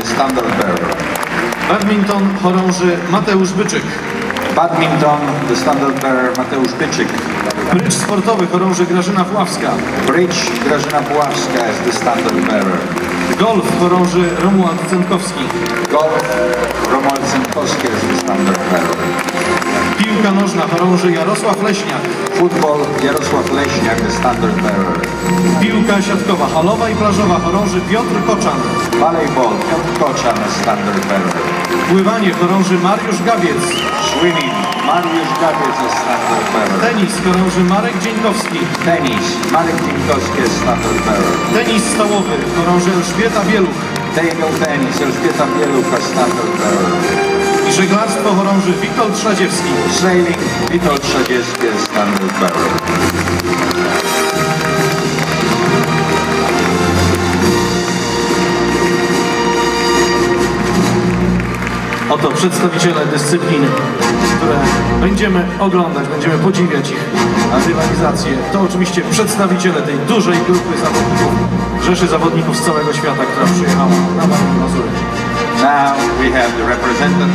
the standard bearer. Badminton chorąży Mateusz Byczyk. Badminton, the standard bearer Mateusz Byczyk. Brycz sportowy chorąży Grażyna Puławska. Bridge, Grażyna Puławska is the standard bearer. Golf chorąży Romuald Cenkowski. Golf, Romuald Sękowski is the standard bearer. Piłka nożna chorąży Jarosław Leśniak. Football, Jarosław Leśniak, standard bearer. Piłka siatkowa halowa i plażowa chorąży Piotr Koczan. Volleyball, Piotr Koczan standard bearer. Pływanie chorąży Mariusz Gabiec. Swimming, Mariusz Gabiec is standard bearer. Tenis chorąży Marek Dzieńkowski. Tennis, Marek Dziękowski is standard bearer. Tenis stołowy chorąży Elżbieta Bieluch. Table tennis, Elżbieta Bielucha, standard bearer. Żeglarstwo chorąży Witold Trzadziewski. Sailing, Witold Trzadziewski bearer. Oto przedstawiciele dyscyplin, które będziemy oglądać, będziemy podziwiać ich rywalizację. To oczywiście przedstawiciele tej dużej grupy zawodników, rzeszy zawodników z całego świata, która przyjechała na Mazury. Now we have the representative